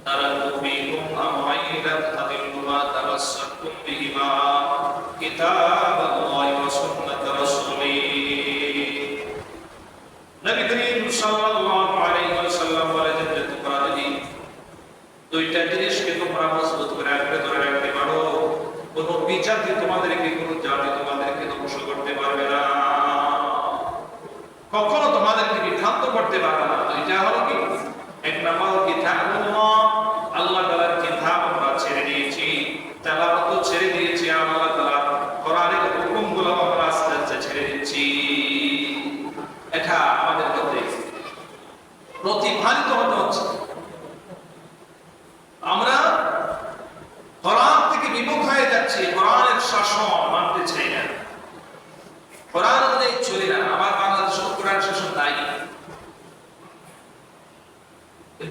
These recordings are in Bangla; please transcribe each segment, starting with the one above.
تركت فيكم أمرين لن تضلوا ما تمسكتم بهما كتاب الله وسنة رسوله নবী করিম সাল্লাল্লাহু আলাইহি ওয়াসাল্লাম বলেছেন যে তোমরা যদি দুইটা জিনিসকে তোমরা মজবুত করে আঁকড়ে ধরে রাখতে পারো কোন বিচারকে তোমাদেরকে কোন জাতি তোমাদেরকে ধ্বংস করতে পারবে না কখনো তোমাদেরকে বিভ্রান্ত করতে পারবে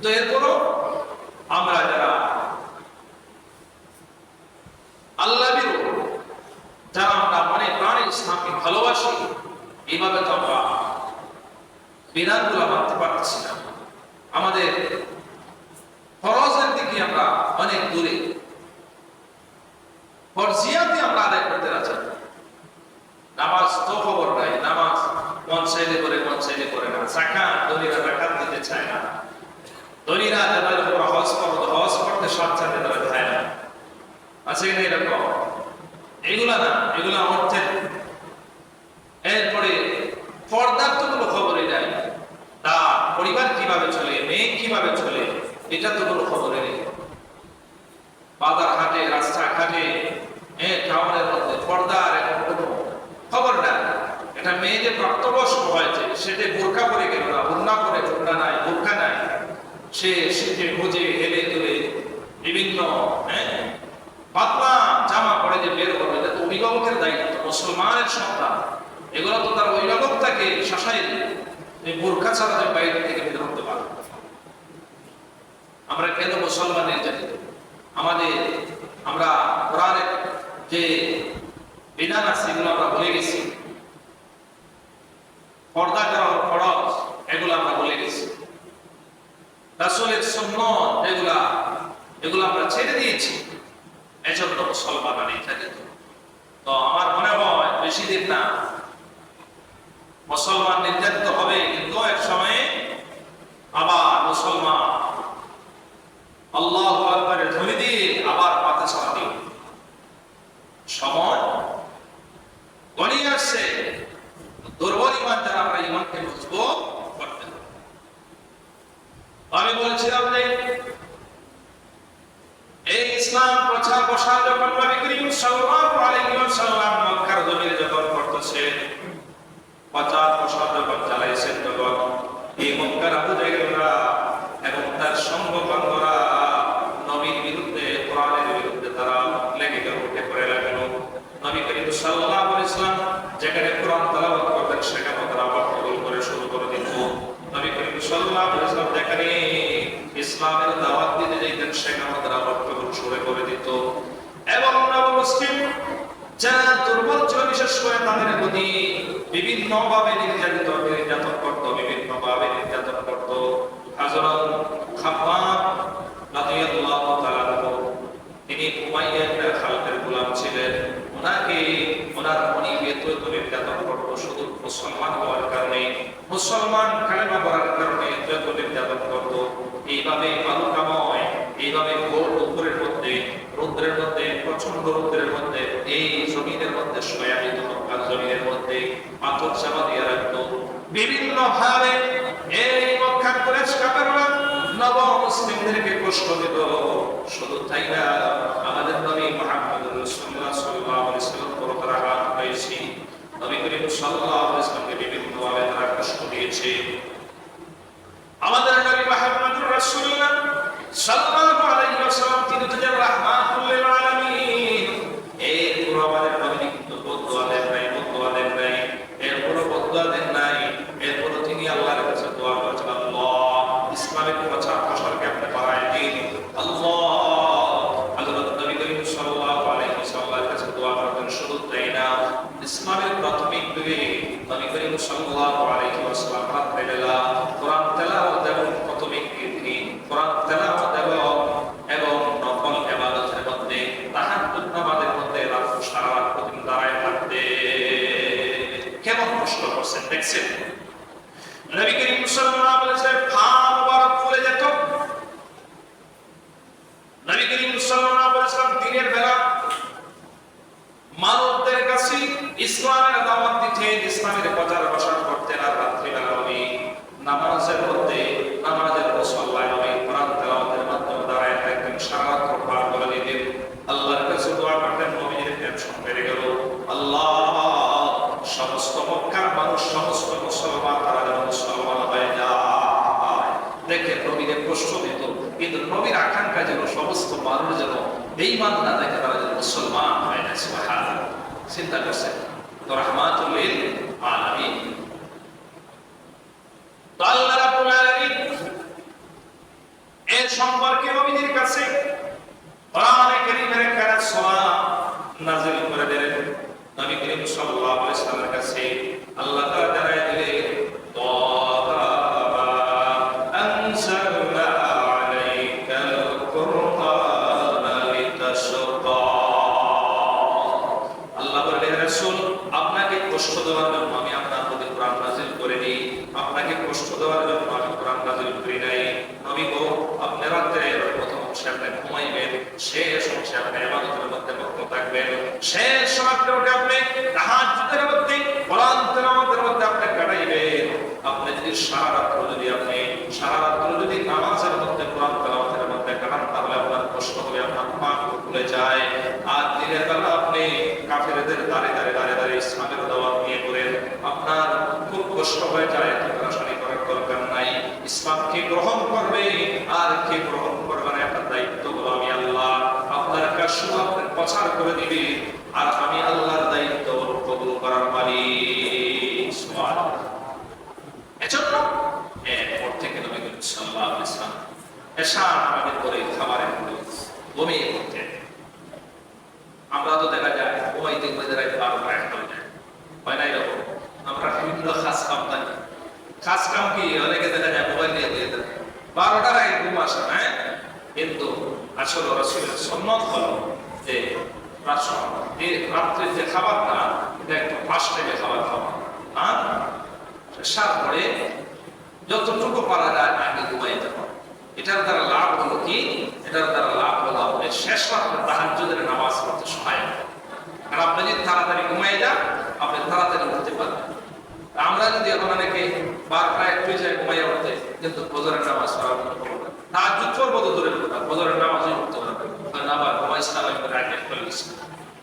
কিন্তু এরপরও আমরা যারা আল্লাহ বিরু যারা আমরা মানে প্রাণে ইসলামকে ভালোবাসি এইভাবে তো আমরা বিধানগুলো মানতে পারতেছি না আমাদের ফরজের দিকে আমরা অনেক দূরে ফরজিয়াতে আমরা আদায় করতে রাজি না। নামাজ তো খবর নাই নামাজ মন চাইলে করে মন চাইলে করে না জাকাত দলিরা জাকাত দিতে চায় না দলিরা যাদের উপর হজ করতে হজ করতে সব চাইতে তারা চায় না আছে কিনা এরকম এগুলা না এগুলা অর্থের এরপরে পর্দার তো কোনো খবরই নাই তার পরিবার কীভাবে চলে মেয়ে কীভাবে চলে? এটা তো কোনো খবরই নেই। বাজার ঘাটে রাস্তা ঘাটে হ্যাঁ টাউনের মধ্যে, পর্দার এখন কোনো খবর নাই। এটা মেয়ে যে প্রাপ্তবয়স্ক হয়েছে। সেটা বোরকা পরে গেল না উন্না পরে উন্না নাই বোরকা নাই। সে শীতে খোঁজে, হেলে তুলে, বিভিন্ন হ্যাঁ জামা পরে যে বের করবে এটা তো অভিভাবকের দায়িত্ব, মুসলমানের সন্তান। এগুলো তো তার অভিভাবক তাকে শাসাই বোরকা ছাড়া যে বাইরে থেকে বের হতে আমরা কেন মুসলমান নির্যাতিত আমাদের, আমরা কোরআনের যে বিধান আছে, এগুলো আমরা ভুলে গেছি। পর্দা করা হলো ফরজ, এগুলো আমরা ভুলে গেছি। রাসূলের সুন্নত, এগুলা, এগুলো আমরা ছেড়ে দিয়েছি। এজন্য মুসলমান নির্যাতিত তো আমার মনে হয়, বেশি দিন না, মুসলমান নির্যাতিত হবে কিন্তু এক সময়ে আবার মুসলমান আল্লাহ আকবরের ধ্বনি দিয়ে আবার পাতা ছাড়া দিবে সময়? গণিয়ে আসছে। দুর্বল ইমান যারা আমরা ইমানকে মজবুত করতে আমি বলছিলাম যে, এই ইসলাম প্রচার প্রসার যখন নবী করিম সাল্লাল্লাহু আলাইহি ওয়াসাল্লাম মক্কার জমিনে যখন করতেছে, প্রচার প্রসার যখন চালাইছেন তখন এই মক্কার আবু জাহেলরা এবং তার সঙ্গপাঙ্গরা নবীর বিরুদ্ধে কোরআনের বিরুদ্ধে তারা লেগে গেল উঠে পড়ে লাগল নবী করিম সাল্লাল্লাহু আলাইহি ওয়াসাল্লাম যেখানে কোরআন তেলাওয়াত করতেন সেখানে তারা বক্তব্য করে শুরু করে দিত নবী করিম ইসলামের দাওয়াত করে দিত। এবং মুসলিম, যারা দুর্বল ছিল, বিশেষ করে নির্যাতন করত, বিভিন্ন নির্যাতন করত। হযরত খাব্বাব তিনি উমাইয়া ইবনে গোলাম ছিলেন। ওনাকে, ওনার মুসলমান হওয়ার কারণে, মুসলমান কালেমা পড়ার কারণে যত নির্যাতন করত এইভাবে আলোকাময় এইভাবে ভোর দুপুরের মধ্যে, রৌদ্রের মধ্যে প্রচণ্ড রৌদ্রের মধ্যে, এই জমিনের মধ্যে শোয়া যেত জমিনের মধ্যে পাথর চাপা দিয়ে রাখত। বিভিন্ন ভাবে এই কুরাইশ কাফেররা নব মুসলিমদেরকে কষ্ট দিত। শুধু তাই না আমাদের নবী মুহাম্মদ রাসূলুল্লাহ সাল্লাল্লাহু আলাইহি ওয়াসাল্লাম পর তারা হাত পাইছি নবী করিম সাল্লাল্লাহু আলাইহি ওয়াসাল্লামকে বিভিন্ন ভাবে তারা কষ্ট দিয়েছে আমাদের নবী মুহাম্মদুর রাসূলুল্লাহ সাল্লাল্লাহু আলাইহি ওয়াসাল্লাম তিনি তো যেন রাহমাতুল লিল আলামিন এই পুরো আমাদের নবী কিন্তু বদুয়া দেন নাই বদুয়া দেন নাই এরপরও বদুয়া দেন নাই এরপরও তিনি আল্লাহর কাছে দোয়া করেছেন আল্লাহ ইসলামের প্রচার প্রসারকে আপনি বাড়ায় দিন আল্লাহ হযরত নবী করিম সাল্লাল্লাহু আলাইহি ওয়াসাল্লামের কাছে দোয়া করতেন শুধু তাই না ইসলামের প্রাথমিক যুগে নবী করিম সাল্লাল্লাহু আলাইহি ওয়াসাল্লাম রাত্রে বেলা কোরআন তেলাওয়াত এবং প্রাথমিক তিনি কোরআন তেলাওয়াত এবং দেখছেন নবী করিম সাল্লাল্লাহু আলাইহি ওয়াসাল্লাম মুবারক যেত। নবী করিম সাল্লাল্লাহু আলাইহি ওয়াসাল্লাম দিনের বেলা মানবদের কাছে ইসলামের দাওয়াত দিতেন, ইসলামের প্রচার প্রসার করতেন, আর রাত্রিবেলা উনি নামাজের মধ্যে নামাজের মুসল্লায় নবী কোরআন তেলাওয়াতের মাধ্যমে দাঁড়ায় থাকতেন সারা রাত পার করে দিতেন আল্লাহর কাছে দোয়া করতেন নবীর টেনশন বেড়ে গেল আল্লাহ সমস্ত মক্কার মানুষ সমস্ত মুসলমান তারা যেন মুসলমান হয়ে যায় দেখে নবীরে কষ্ট দিত কিন্তু নবীর আকাঙ্ক্ষা যেন সমস্ত মানুষ যেন বেঈমান না দেখে তারা যেন মুসলমান হয়ে না, সুবহানাল্লাহ। চিন্তা করছেন? তো রহমাতুল্লিল সম্পর্কে নবীদের কাছে কোরআনে কারীমের একটা সূরা নাযিল করে দিলেন নবী করিম সাল্লাল্লাহু আলাইহি ওয়াসাল্লামের কাছে আল্লাহ তাআলা জানায় দিলেন তাহা আনজালনা আলাইকাল কুরআনা লিতাশকা আল্লাহ বললেন রাসূল আপনাকে কষ্ট দেওয়ার জন্য আমি আপনার প্রতি কোরআন নাযিল করিনি আপনাকে কষ্ট দেওয়ার জন্য আমি কোরআন নাযিল করি নাই নবী গো আপনি রাত্রে প্রথম অংশে আপনি ঘুমাইবেন শেষ অংশে আপনি ইবাদতের মধ্যে মগ্ন থাকবেন শেষ রাত্রে উঠে আপনি তাহাজ্জুদের মধ্যে কোরআন তেলাওয়াতের কাটাইবেন আপনি যদি সারা রাত্র যদি আপনি সারা রাত্র যদি নামাজের মধ্যে কোরআন তেলাওয়াতের মধ্যে কাটান, তাহলে আপনার কষ্ট হবে, আপনার পা ভুলে যায়। আর দিনের বেলা আপনি কাফেরদের দাঁড়ে দাঁড়ে দাঁড়ে দাঁড়ে ইসলামের দাওয়াত নিয়ে করেন আপনার খুব কষ্ট হয়ে যায়, এত করার দরকার নাই। ইসলাম কে গ্রহণ করবে, আর কে গ্রহণ করবে না একটা দায়িত্ব হলো আমি আল্লাহ। আপনার কাজ আপনার প্রচার করে দিবে, আর আমি আল্লাহর দায়িত্ব কবুল করার মালিক সুবহানাল্লাহ এজন্য এরপর থেকে নবী করিম সাল্লাল্লাহু আলাইহি ওয়াসাল্লাম এশা আমাদের করে খাবারের ঘুমিয়ে পড়তেন আমরা তো দেখা যায়, ঘুমাইতে ঘুমাইতে রাত বারোটা একটা হয়ে হয় না এরকম? আমরা বিভিন্ন খাস কাম থাকি খাস কাম কি? অনেকে দেখা যায় মোবাইল নিয়ে দিয়ে দেয় বারোটার আগে ঘুম আসে না হ্যাঁ? কিন্তু আসলে রসুলের সন্ন্যত হলো যে রাত্রের যে খাবারটা, এটা একটু ফার্স্ট টাইমে খাবার খাওয়া। হ্যাঁ? সার পরে যতটুকু পারা যায় আগে ঘুমাইতে হবে এটার দ্বারা লাভ হলো কি এটার দ্বারা লাভ হলো আপনি শেষ রাত্রে তাহাজ্জুদের নামাজ পড়তে সহায়। আর আপনি যদি তাড়াতাড়ি ঘুমাই যান, আপনি তাড়াতাড়ি উঠতে পারবেন। আমরা যদি এখন অনেকে বারোটা একটু যায় ঘুমাইয়া উঠতে, কিন্তু ফজরের নামাজ পড়া তাহাজ্জুদ পড়ব তো উঠতে কারণ আবার ঘুমাই গেছি।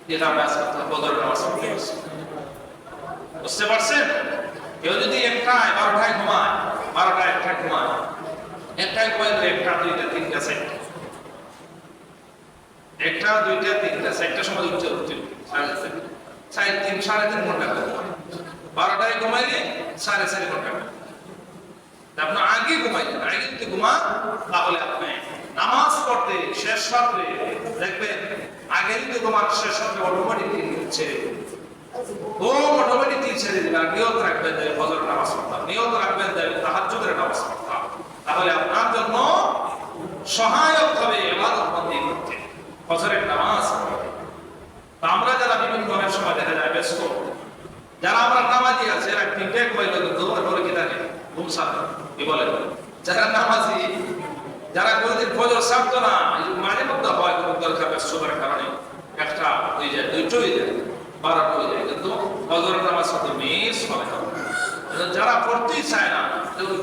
যেটা আমরা আজকে নামাজ পড়তে বুঝতে পারছেন? কেউ যদি একটায়, বারোটায় ঘুমায়, বারোটায় একটায় ঘুমায় একটায় ঘুমায় একটা, দুইটা, তিনটা, চারটা। একটা, দুইটা, তিনটা সময় উঠতে সাড়ে তিন সাড়ে তিন ঘণ্টা বারোটায় সাড়ে ঘণ্টা আপনি আগে আগে যদি ঘুমান, তাহলে আপনি নামাজ পড়তে, শেষ দেখবেন আগে যদি ঘুমান, শেষ অটোমেটিক ও অটোমেটিকলি ছেড়ে আর নিয়ত রাখবেন যে নামাজ পড়তাম, নিয়ত রাখবেন যে নামাজ পড়তাম। তাহলে আপনার জন্য সহায়ক হবে ইবাদত বন্দী করতে ফজরের নামাজ পড়তে তা আমরা যারা বিভিন্ন অনেক সময় দেখা যায় ব্যস্ত যারা আমরা নামাজি এরা তিনটে কইল কিন্তু ওর কি থাকে ঘুম সাথে কি বলে? যারা নামাজি, যারা কোনোদিন ফজর সারতো না মাঝে মধ্যে হয় কোনো দরকার ব্যস্ততার কারণে একটা হয়ে যায়, দুইটো হয়ে যায়, বারোটা হয়ে যায়। কিন্তু ফজরের নামাজ সাথে মিস হবে না। যারা পড়তেই চায় না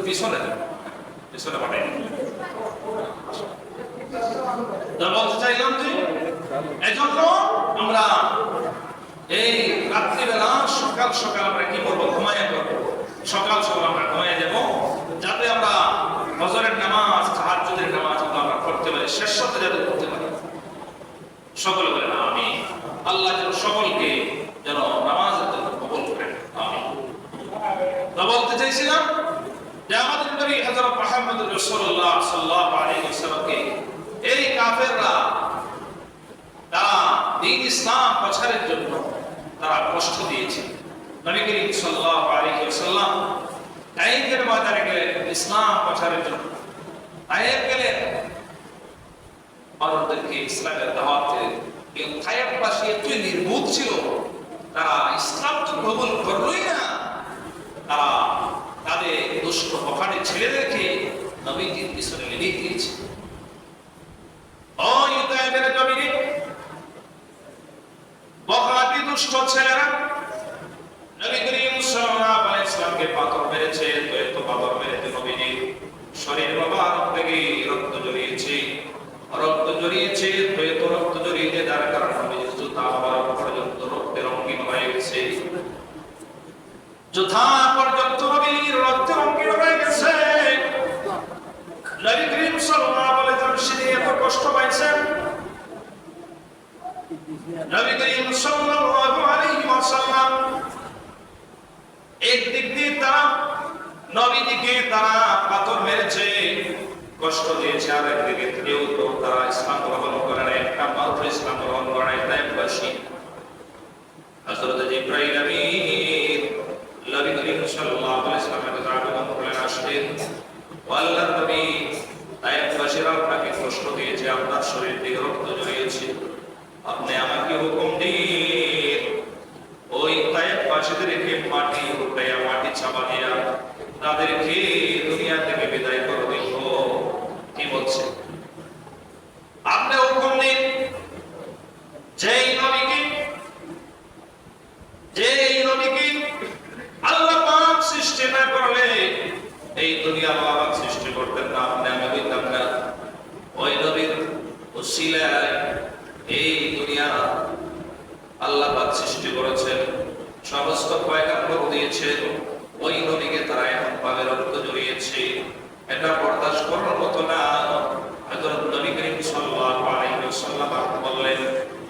পিছনে পিছনে পাঠায় চাইলাম যে, এজন্য আমরা এই রাত্রিবেলা সকাল সকাল আমরা কি করব? ঘুমাইয়া করব সকাল সকাল আমরা ঘুমাইয়া যাব। যাতে আমরা ফজরের নামাজ, তাহাজ্জুদের নামাজ আমরা পড়তে পারি, শেষ সাথে যাতে পড়তে পারি। সকলে বলেন আমি আল্লাহ যেন সকলকে যেন জন্য কবল করেন। আমি বলতে চাইছিলাম যে আমাদের নবী হযরত মুহাম্মদ রাসূলুল্লাহ সাল্লাল্লাহু আলাইহি ওয়াসাল্লামকে এই কাফেররা তারা দিন ইসলাম প্রচারের জন্য তারা কষ্ট দিয়েছে। নবী করিম সাল্লাল্লাহু আলাইহি ওয়াসাল্লাম তাইফের বাজারে গেলেন ইসলাম প্রচারের জন্য। তাইফ গেলেন মানুষদেরকে ইসলামের দাওয়াত তাইফবাসী এত নির্বোধ ছিল, তারা ইসলাম তো কবুল করলোই না। তারা তাদের দুষ্ট বখাটে ছেলেদেরকে নবীজির পিছনে লেগে দিয়েছে ওই তাইবের জমিনে দুষ্ট ছেলেরা থেকে রক্ত জড়িয়েছে। রক্ত জড়িয়েছে রক্ত জড়িয়েছে হয়ে গেছে পর্যন্ত নবীর রক্তে রঙিন হয়ে গেছে নবী করিম সাল্লাল্লাহু আলাইহি সাল্লাম সেদিন এত কষ্ট পাইছেন নবী করিম সাল্লাল্লাহু আলাইহি ওয়াসাল্লাম একদিক দিয়ে তারা, নবীজিকে তারা পাথর মেরেছে, কষ্ট দিয়েছে আর একদিকে কেউ তো তারা ইসলাম গ্রহণ করে না একটা মাত্র ইসলাম গ্রহণ করে না তাই বাসী হযরত জিব্রাইল আমিন নবী করিম সাল্লাল্লাহু আলাইহি ওয়াসাল্লামের কাছে আগমন করলেন আসলেন। আল্লাহর নবী তাইবাসীরা আপনাকে কষ্ট দিয়েছে, আপনার শরীর থেকে রক্ত জড়িয়েছে আপনি আমাকে হুকুম দিন ওই তাইবাসীদেরকে মাটি উঠাইয়া মাটি চাপা দিয়া তাদেরকে দুনিয়া থেকে বিদায় করে দিল কি বলছে আপনি হুকুম দিন যেই নবীকে যেই নবীকে আল্লাহ পাক সৃষ্টি না করলে এই দুনিয়া আল্লাহ পাক সৃষ্টি করতেন না আপনি আমি হইতাম না ওই নবীর উসিলায় এই দুনিয়া আল্লাহ পাক সৃষ্টি করেছেন সমস্ত পয়গাম্বর দিয়েছেন ওই নবীকে তারা এখন পাবে রক্ত জড়িয়েছে এটা বরদাস্ত করার মতো না হযরত নবী করিম সাল্লাল্লাহু আলাইহি ওয়াসাল্লাম বললেন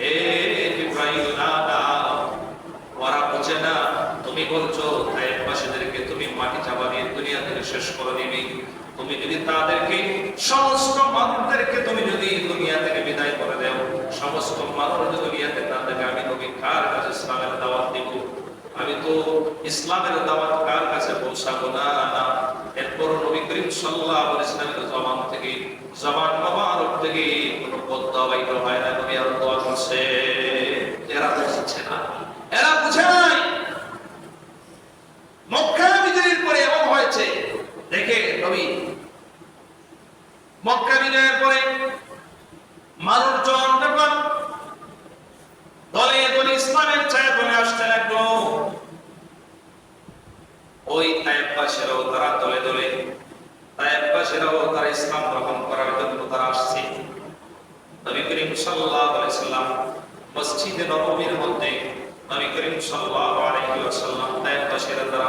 হে জিব্রাইল না না ওরা বোঝে না তুমি বলছো তাইবাসীদেরকে তুমি মাটি চাপা দিয়ে দুনিয়া থেকে শেষ করে দিবি। তুমি যদি তাদেরকে, সমস্ত মানুষদেরকে তুমি যদি দুনিয়া থেকে বিদায় করে দাও, সমস্ত মানুষ দুনিয়াতে থাকে আমি নবী কার কাছে ইসলামের দাওয়াত দিব? আমি তো ইসলামের দাওয়াত কার কাছে পৌঁছাবো না এরপর নবী করিম সাল্লাল্লাহু আলাইহি ওয়াসাল্লামের জবান থেকে, জবান মোবারক থেকে কোনো বদদোয়া বাইর হয় না, নবী আর দোয়া করছে এরা বুঝছে না এরা বুঝে নাই মক্কা বিজয়ের পরে এমন হয়েছে দেখে নবী মক্কা বিজয়ের পরে মানুষজন যখন দলে দলে ইসলামের ছায়া চলে আসতে লাগল। ওই তাইবাসীরাও তারা দলে দলে তাইবাসীরাও তারা ইসলাম গ্রহণ করার জন্য তারা আসছে। নবী করিম সাল্লাল্লাহু আলাইহি সাল্লাম মসজিদে নববীর মধ্যে নবী করিম সাল্লাল্লাহু আলাইহি ওয়াসাল্লাম তাইবাসীরা তারা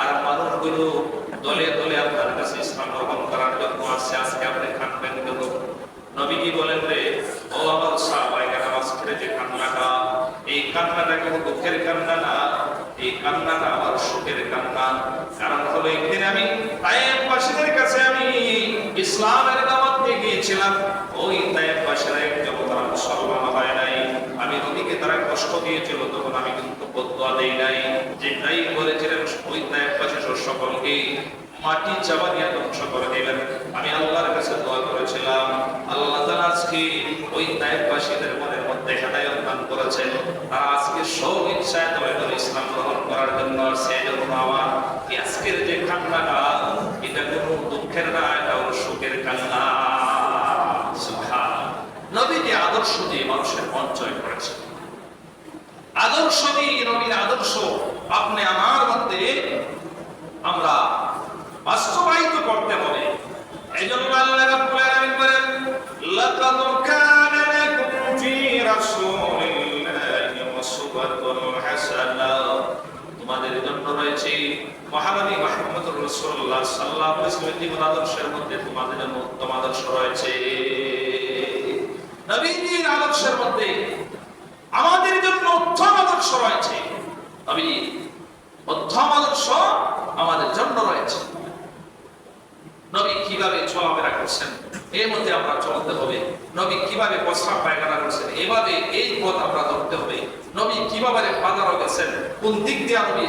আর মানুষগুলো দলে দলে আপনার কাছে ইসলাম গ্রহণ করার জন্য আসছে আজকে আপনি কাঁদবেন কেন? নবীজি বলেন রে, ও আমার সাহাবায়ে কেরাম আজকে যে কান্নাটা, এই কান্নাটা কোনো দুঃখের কান্না না, এই কান্নাটা আমার সুখের কান্না। কারণ হলো একদিন আমি তায়েববাসীদের কাছে আমি ইসলামের দাওয়াত দিয়ে গিয়েছিলাম। ওই তায়েববাসীরা একদম তারা মুসলমান হয় নাই। আমি নদীকে তারা কষ্ট দিয়েছিল, তখন আমি কিন্তু বদুয়া দেই নাই। সকলকে মাটি চাপা দিয়ে ধ্বংস করে দিলেন। আমি আল্লাহর কাছে দোয়া করেছিলাম। আল্লাহ আজকে ওই তায়েববাসীদের মনের মধ্যে হেদায়েত দান করেছেন। তারা আজকে সব ইচ্ছায় দলে ইসলাম গ্রহণ করার জন্য সেই আমার আজকের যে কান্নাটা, এটা কোনো দুঃখের না, এটা হলো সুখের কান্না। নবীজি আদর্শ দিয়ে মানুষের মন জয় করেছেন আদর্শ দিয়ে নবীর আদর্শ। আপনি আমার মধ্যে আমরা বাস্তবায়িত করতে হবে। এই আল্লাহ রাব্বুল আলামিন বলেন, লাকাদ কানা লাকুম ফি রাসূলিল্লাহি উসওয়াতুন হাসানা। তোমাদের জন্য রয়েছে মহানবী রাসূলুল্লাহ সাল্লাল্লাহু আলাইহি জীবন আদর্শের মধ্যে, তোমাদের উত্তম আদর্শ রয়েছে। নবীজির আদর্শের মধ্যে আমাদের জন্য উত্তম আদর্শ রয়েছে। নবীজি মধ্যম আদর্শ আমাদের জন্য রয়েছে। নবী কীভাবে চলাফেরা করছেন? এর মধ্যে আমরা চলতে হবে। নবী কীভাবে পায়খানা করছেন? এভাবে এই পথ আমরা ধরতে হবে। নবী কীভাবে বাজারও গেছেন? কোন দিক দিয়ে নবী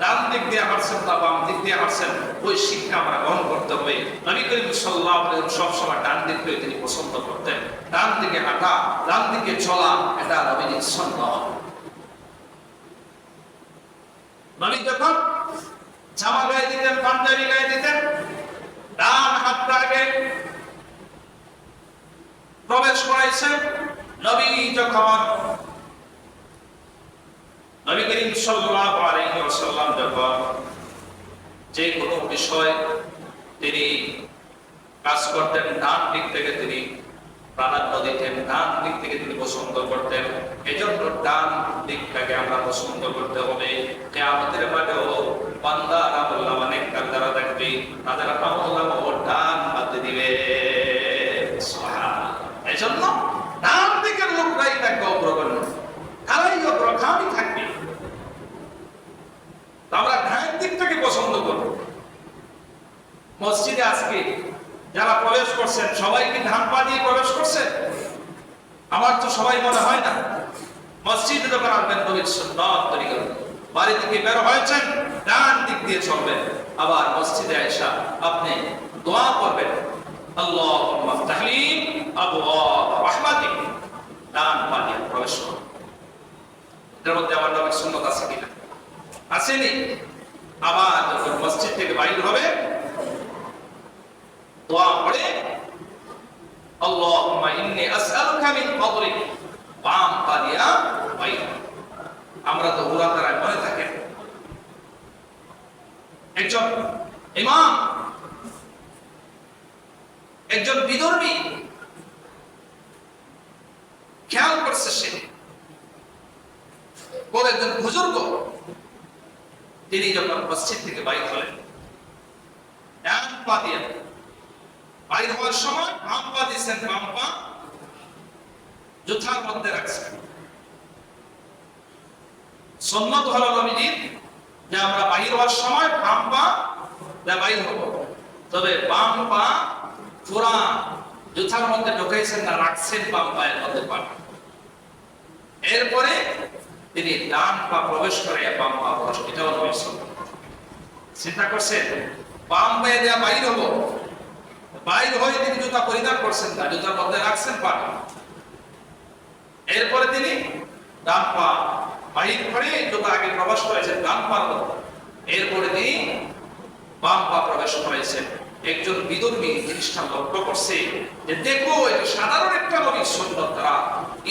ডান দিক দিয়ে না বাম দিক দিয়ে ওই শিক্ষা আমরা গ্রহণ করতে হবে। নবী করিম ওয়াসাল্লাম সবসময় ডান দিককে তিনি পছন্দ করতেন। ডান দিকে হাঁটা, ডান দিকে চলা, এটা নবীর সুন্নাহ নবী যখন জামা গায়ে দিতেন পাঞ্জাবি গায়ে দিতেন ডান প্রবেশ করাইছেন, নবী যখন নবী করিম আলাইহি ওয়াসাল্লাম যখন যে কোনো বিষয় তিনি কাজ করতেন, ডান দিক থেকে তিনি প্রাধান্য দিতেন ডান দিক থেকে তিনি পছন্দ করতেন এজন্য ডান দিকটাকে আমরা পছন্দ করতে হবে। আমাদের মাঝেও বান্দা আমল্লাহ অনেক দ্বারা দেখবে তাদের আমল্লাহ ডান হাতে দিবে। এই জন্য ডান দিকের লোকরাই থাকবে অগ্রগণ্য। তারাই অগ্রগামী থাকবে। আমরা ডান দিকটাকে পছন্দ করব। মসজিদে আজকে যারা প্রবেশ করছেন, সবাই কি ধান পা দিয়ে প্রবেশ করছেন? আমার তো সবাই মনে হয় না। মসজিদে যখন আসবেন নবীর সুন্নত তরিকা বাড়ি থেকে বের হয়েছেন, ডান দিক দিয়ে চলবেন। আবার মসজিদে আয়সা আপনি দোয়া করবেন। আল্লাহুম্মা ফতাহলি আবওয়াব রাহমাতিক। ডান পা দিয়ে প্রবেশ করুন। এটার মধ্যে আমার নবীর সুন্নত আছে কিনা? আসেনি আবার যখন মসজিদ থেকে বাইর হবে দোয়া পড়ে, আল্লাহুম্মা ইন্নী আসআলুকা মিন ফাদলিক বাম পা দিয়া বাইর আমরা তো উরা তারায় মনে থাকে। একজন ইমাম, একজন বিধর্মী খেয়াল করছে সে। কোন একজন বুজুর্গ, তিনি যখন মসজিদ থেকে বাইর হলেন ডান পা দিয়ে বাইর হওয়ার সময় বাম পা দিয়েছেন বাম পা মধ্যে রাখছেন হলো নবীজির যে আমরা বাহির হওয়ার সময় বাম পা বাইর হব। তবে বাম পা মধ্যে ঢুকাইছেন না, রাখছেন বাম পায়ের মধ্যে পা। এরপরে তিনি ডান পা প্রবেশ করে বাম পা প্রবেশ এটাও চিন্তা করছেন, বাম পায়ে দেওয়া বাইর হব বাইর হয়ে তিনি জুতা পরিধান করছেন না, জুতার মধ্যে রাখছেন পা এরপরে তিনি ডান পা বাহির করে জুতা আগে প্রবেশ করেছেন, ডান পার মধ্যে এরপরে তিনি বাম পা প্রবেশ করেছেন একজন বিধর্মী জিনিসটা লক্ষ্য করছে যে দেখো, এটা সাধারণ একটা নবীর সুন্নত, তারা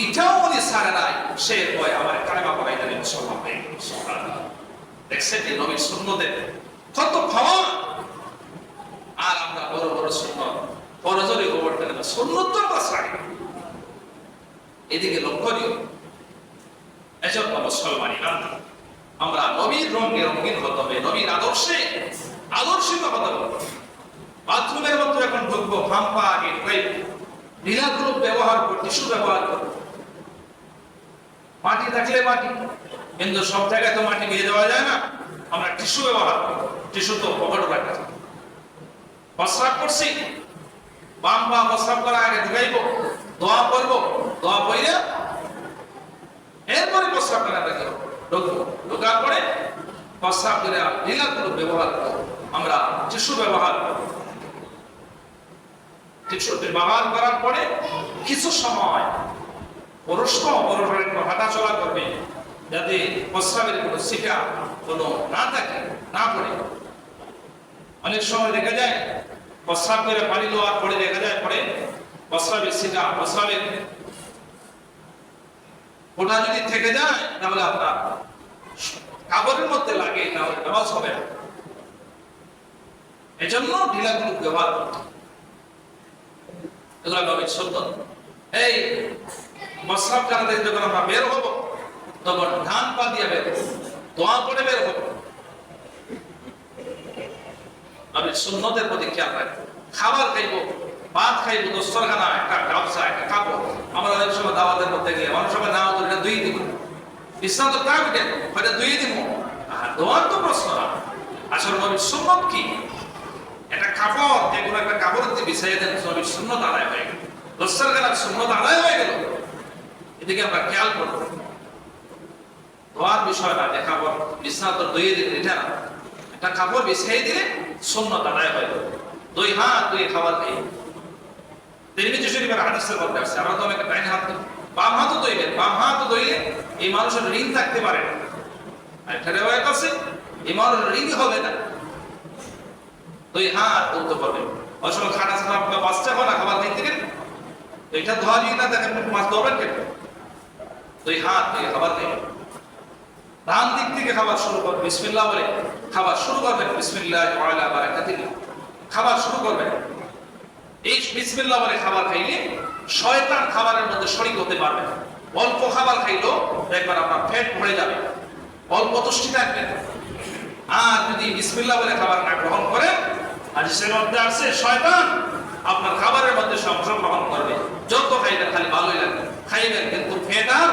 এটাও উনি সারে নাই, সে কয় আমার কালেমা পড়াই দেন মুসলমান হয়ে গেল। সুবহানাল্লাহ। দেখছেন যে নবীর সুন্নতের কত খাওয়া আর আমরা বড় বড় সুন্নত এজন্য আমরা নবীর রঙে রঙিন হতে হবে, নবীর আদর্শে আদর্শিত হতে হবে। বাথরুমের মধ্যে এখন ঢুকবো, হাম্পা আগে পাইব ঢিলাগুলো ব্যবহার করব, টিস্যু ব্যবহার করব। মাটি থাকলে মাটি, কিন্তু সব জায়গায় তো মাটি নিয়ে যাওয়া যায় না। আমরা টিস্যু ব্যবহার করব। টিস্যু তো পকেটে রাখা প্রস্রাব করছি। বাম বা প্রস্রাব করার আগে ঢুকাইব, দোয়া করব, দোয়া পইরা এরপরে প্রস্রাব করা রাখি ঢুকবো। ঢোকার পরে প্রস্রাব করে নীলাগুলো ব্যবহার করব। আমরা টিস্যু ব্যবহার করব। টিস্যু ব্যবহার করার পরে কিছু সময় তো পুরুষের একটু হাঁটাচলা করবে যাতে প্রস্রাবের কোনো শিকা কোনো না থাকে, না পড়ে। অনেক সময় দেখা যায় প্রস্রাব করে পানি দেওয়ার পরে দেখা যায়, পরে প্রস্রাবের শিকা প্রস্রাবের ওটা যদি থেকে যায়, তাহলে আপনার কাপড়ের মধ্যে লাগে, তাহলে নামাজ হবে না। ঢিলাগুলো ব্যবহার করতে। এগুলো এই প্রস্রাব জানাতে যখন আমরা বের হব, তখন ধান পা দিয়ে বের হব, দোয়া বের হব। আমি সুন্নতের প্রতি খেয়াল রাখব। খাবার খাইব, ভাত খাইব, দস্তরখানা, একটা গামছা একটা কাপড় আমরা অনেক সময় দাওয়াতের মধ্যে গেলে অনেক সময় না হতো এটা দুই দিব ইসলাম তো কেন হয়তো দুই দিব দোয়ার তো প্রশ্ন না। আসলে নবীর সুন্নত কি? একটা কাপড় যে কোনো একটা কাপড় দিয়ে বিছাই দেন নবীর সুন্নত আদায় হয়ে গেল। দোস্তার গেলার সুন্নত আদায় হয়ে গেল। এদিকে আমরা খেয়াল করব। ধোয়ার বিষয় না, যে কাপড় বিছনা তো ধুয়ে এটা একটা কাপড় বিছাই দিলে সুন্নত আদায় হয়ে। গেল দুই হাত, দুই খাবার খাই তিরমিজি শরীফের হাদিসের মধ্যে আছে, আমরা তো অনেকে ডাইন হাত। বাম হাতও ধুইবেন বাম হাতও ধুইলে এই মানুষের ঋণ থাকতে পারে না। আর একটা রেওয়ায়ত আছে এই মানুষের ঋণ হবে না। দুই হাত তুলতে পারবে সময় খাটা ছাড়া বাচ্চা হয় না, খাবার দিক থেকে তো এটা ধোয়া যদি না দেখেন, মাছ ধরবেন কেন? দুই হাত দিয়ে খাবার দিয়ে ডান দিক থেকে খাবার শুরু করবেন, বিসমিল্লাহ বলে, খাবার শুরু করবেন, বিসমিল্লাহ পয়লা বারাকাতিল্লাহ খাবার শুরু করবেন। এই বিসমিল্লাহ বলে খাবার খাইলে শয়তান খাবারের মধ্যে শরিক হতে পারবে। অল্প খাবার খাইলেও দেখবেন আপনার পেট ভরে যাবে। অল্প তুষ্টি থাকবে। আর যদি বিসমিল্লাহ বলে খাবার না গ্রহণ করেন আর সে মধ্যে আছে, শয়তান আপনার খাবারের মধ্যে সে গ্রহণ করবে। যত খাইবেন খালি ভালোই লাগবে। খাইবেন কিন্তু পেট আর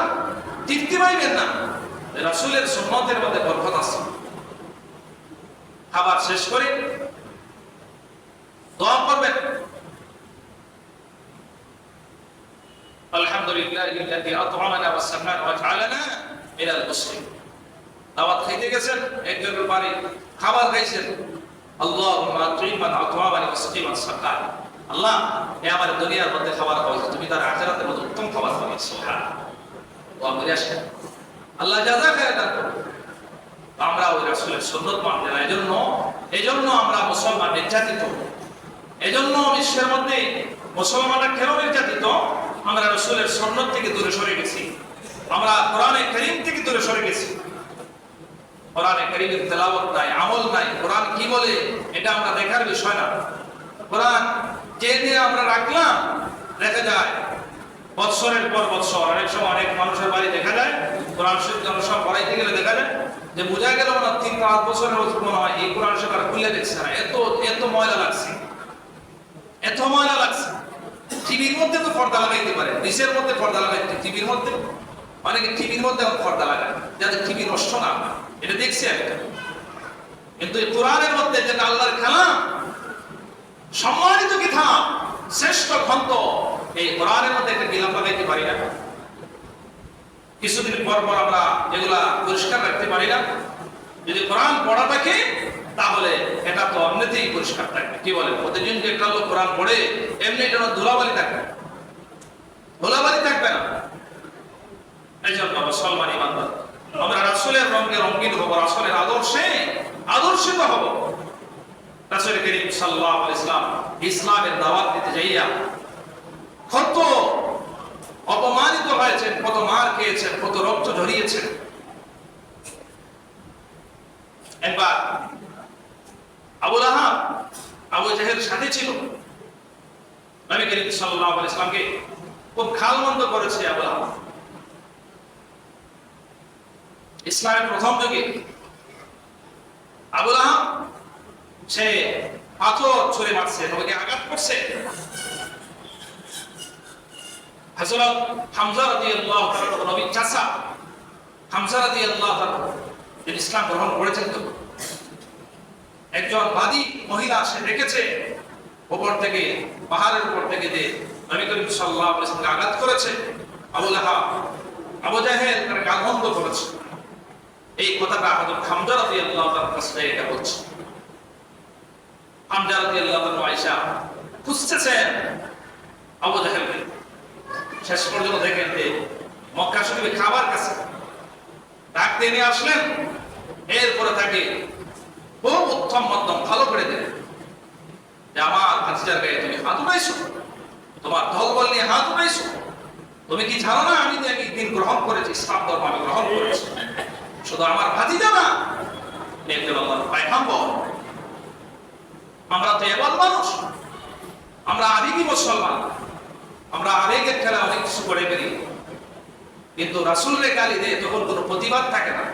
তৃপ্তি পাইবেন না। রাসূলের সুন্নতের মধ্যে বরকত আছে খাবার শেষ করে দোয়া করবেন الحمد لله الذي أطعمنا والسماء وجعلنا من المسلمين দাওয়াত খাইতে গেছেন একজনের বাড়ি খাবার খাইছেন আল্লাহ তুইমান আতওয়াবানি ওয়াসকিমান সাকার আল্লাহ এ আমার দুনিয়ার মধ্যে খাবার খাওয়াইছো তুমি তার আখিরাতের মধ্যে উত্তম খাবার খাওয়াইছো সুবহান দোয়া করে আসেন আল্লাহ খায় দান আমরা ওই রাসূলের সুন্নাত মানতে না। এজন্য এজন্য আমরা মুসলমান নির্যাতিত। এজন্য বিশ্বের মধ্যে মুসলমানরা কেন নির্যাতিত? আমরা রসুলের সন্ন্যত থেকে দূরে সরে গেছি। আমরা কোরআনে করিম থেকে দূরে সরে গেছি। কোরআনে করিমের তেলাওয়াত নাই, আমল নাই। কোরআন কি বলে, এটা আমরা দেখার বিষয় না। কোরআন যে দিয়ে আমরা রাখলাম, দেখা যায় বৎসরের পর বৎসর, অনেক সময় অনেক মানুষের বাড়ি দেখা যায়, কোরআন শরীফ যখন সব গেলে দেখা যায় যে বোঝা গেল না তিন পাঁচ বছরের মতো মনে হয় এই কোরআন শরীফ আর খুলে দেখছে না। এত এত ময়লা লাগছে। এত ময়লা লাগছে। টিভির মধ্যে তো পর্দা লাগাইতে পারে। ডিসের মধ্যে পর্দা লাগাইতে টিভির মধ্যে? অনেকে টিভির মধ্যে পর্দা লাগায়। যাতে টিভি নষ্ট না এটা দেখছি একটা কিন্তু এই কোরআনের মধ্যে যেটা আল্লাহর খেলা, সম্মানিত কিতাব, শ্রেষ্ঠ গ্রন্থ এই কোরআনের মধ্যে একটা গিলাম লাগাইতে পারি না। কিছুদিন পর পর আমরা এগুলা পরিষ্কার রাখতে পারি না, যদি কোরআন পড়া থাকে, তাহলে এটা তো এমনিতেই পরিষ্কার থাকবে। কি বলে প্রতিদিন যে একটা লোক কোরআন পড়ে, এমনি এটা ধুলাবালি থাকবে। ধুলাবালি থাকবে না। এই জন্য মুসলমান ইমানদার। আমরা রাসূলের রঙে রঙিন হব, রাসূলের আদর্শে আদর্শিত হব। রাসূল করিম আলাইহি ইসলাম ইসলামের দাওয়াত দিতে যাইয়া কত অপমানিত হয়েছেন কত মার খেয়েছেন কত রক্ত ঝরিয়েছেন। একবার আবু লাহাব আবু জাহেল সাথে ছিল। নবী করিম আলাইহি ইসলামকে খুব খালমন্দ করেছে আবু লাহাব ইসলামের প্রথম যুগে আবু লাহাব সে পাথর ছুঁড়ে মারছে, নবীকে আঘাত করছে। হযরত হামজা রাদিয়াল্লাহু তাআলা নবীর চাচা। হামজা রাদিয়াল্লাহু তাআলা তিনি ইসলাম গ্রহণ করেছেন তো। একজন বাদী মহিলা সে দেখেছে উপর থেকে, পাহাড়ের উপর থেকে যে নবী করিম সাল্লাল্লাহু আলাইহি আঘাত করেছে, আবু লাহাব, আবু জাহেল তার গালমন্দ করেছে। এই কথাটা আমাদের হামজা রাদিয়াল্লাহু তাআলার কাছে এটা বলছে। হামজা রাদিয়াল্লাহু তাআলা আয়েশা খুঁজতেছেন আবু জাহেলকে। শেষ পর্যন্ত দেখেন যে মক্কা শরীফে খাবার কাছে। ডাক দিয়ে নিয়ে আসলেন। এরপরে তাকে খুব উত্তম মধ্যম ভালো করে দেন যে আমার ভাতিজার গায়ে তুমি হাত উঠাইছো। তোমার দলবল নিয়ে হাত উঠাইছো। তুমি কি জানো না আমি যে দিন গ্রহণ করেছি? ইসলাম ধর্ম আমি গ্রহণ করেছি। শুধু আমার ভাতিজা না আমার তো এবার মানুষ। আমরা আবেগী মুসলমান। আমরা আবেগের খেলা অনেক কিছু করে ফেলি, কিন্তু রাসুলকে গালি দেয় তখন কোনো প্রতিবাদ থাকে না।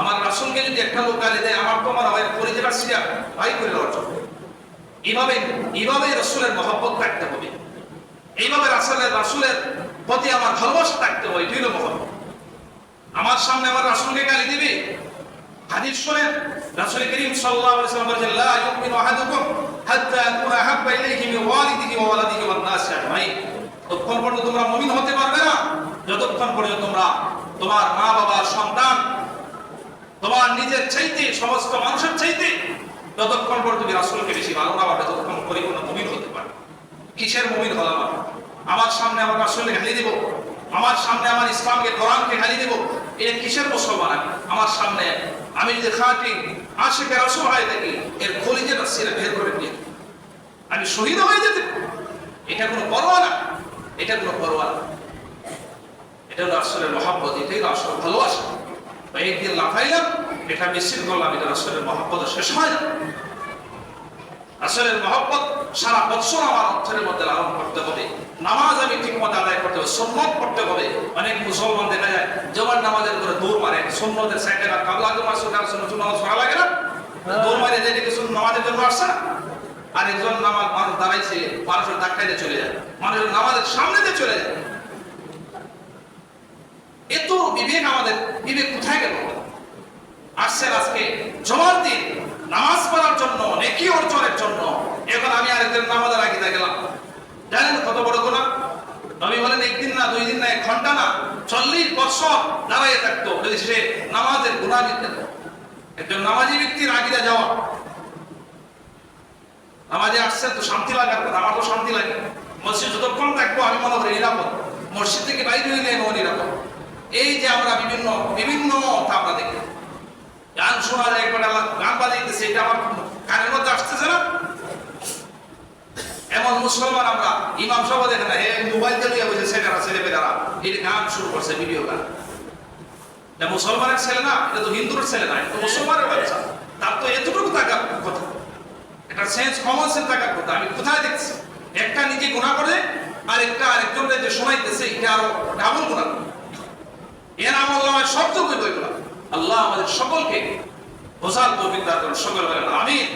আমার রাসুলকে যদি একটা লোক গালি দেয়, আমার তো আমার হয় পরিজেরা সিরিয়া ভাই করে জন্য। এইভাবে এইভাবে রসুলের মহব্বত থাকতে হবে। এইভাবে রাসুলের রাসুলের প্রতি আমার ভালোবাসা থাকতে হবে, এটাই হলো মহব্বত। আমার সামনে আমার রাসুলকে গালি দিবে? হাদিস শুনেন, রাসূল করিম সাল্লাল্লাহু আলাইহি ওয়াসাল্লাম বলেছেন, লা ইউমিনু আহাদুকুম হাত্তা ইয়াকুনা আহাব্বা ইলাইহি মিন ওয়ালিদিহি ওয়া ওয়ালাদিহি ওয়ান নাসি আজমাইন। ততক্ষণ পর্যন্ত তোমরা মুমিন হতে পারবে না। যতক্ষণ পর্যন্ত তোমরা তোমার মা বাবা, সন্তান, তোমার নিজের চাইতে, সমস্ত মানুষের চাইতে যতক্ষণ পর্যন্ত তুমি রাসূলকে বেশি ভালো না পাবে ততক্ষণ পরিপূর্ণ মুমিন হতে পারবে। কিসের মুমিন হলাম আমি? আমার সামনে আমার রাসূলকে গালি দেব? আমার সামনে আমার ইসলামকে, কোরআনকে গালি দেব? এটা কিসের মুসলমান আমি? আমার সামনে আমি যদি খাঁটি আশিকে রাসূল হয়ে থাকি, এর খলিজে রাসিরে বের করে দিয়ে আমি শহীদ হয়ে যেতে পারি। এটা কোনো পরোয়া না। এটা কোনো পরোয়া না। এটা হলো আসলে মহাব্বত, এটাই হলো আসলে ভালোবাসা। একদিন লাফাইলাম, এটা নিশ্চিত করলাম, এটা আসলে মহাব্বত শেষ হয় না। আসলে মহব্বত সারা বছর আমার অর্থের মধ্যে লালন করতে হবে। নামাজ আমি ঠিক মতো আদায় করতে হবে, সুন্নত করতে হবে। অনেক মুসলমান দেখা যায়, জবান নামাজের করে দৌড় মারে, সুন্নতের সাইডে কাবলা জমা সুন্নাত সুন্নাত নামাজ লাগে না? দৌড় মারে যে কিছু নামাজের জন্য আসছে না? আর একজন নামাজ মানুষ দাঁড়াইছে, মানুষের ধাক্কাইতে চলে যায়। মানুষের নামাজের সামনে দিয়ে চলে যায়। এত বিবেক আমাদের, বিবেক কোথায় গেল? আসছেন আজকে জমার দিন, নামাজ পড়ার জন্য, নেকি অর্জনের জন্য। এখন আমি আরেকজন নামাজের আগে গেলাম জানেন কত বড় গোনা নবী বলেন, একদিন না, দুই দিন না, এক ঘণ্টা না, চল্লিশ বছর দাঁড়াইয়ে থাকতো। যদি সে নামাজের গুণা দিতেন একজন নামাজি ব্যক্তির আগিরা যাওয়া। নামাজে আসছেন তো শান্তি লাগার কথা আমার তো শান্তি লাগে। মসজিদ যতক্ষণ থাকব, আমি মনে করি নিরাপদ। মসজিদ থেকে বাইরে হইলে ও নিরাপদ। এই যে আমরা বিভিন্ন বিভিন্ন আমরা দেখি। গান শোনা যায় একবার গান বাজাইতেছে, এটা আমার কানের মধ্যে আসতেছে না? এমন মুসলমান আমরা, ইমাম সভা দেখে না হে মোবাইল চালিয়ে বসে ছেলেরা ছেলে পেলেরা এই গান শুরু করছে ভিডিও গান। এটা মুসলমানের ছেলে না, এটা তো হিন্দুর ছেলে না, এটা তো মুসলমানের বাচ্চা। তার তো এতটুকু থাকার কথা। এটা সেন্স কমন সেন্স থাকার কথা। আমি কোথায় দেখছি? একটা নিজে গুণা করে আর একটা আরেকজনকে যে শোনাইতেছে, এটা আরও ডাবল গুণা করে। এর আমল নামায় সব যোগ্য আল্লাহ আমাদের সকলকে বোঝার তৌফিক দান করুন। সকল বলেন, আমিন।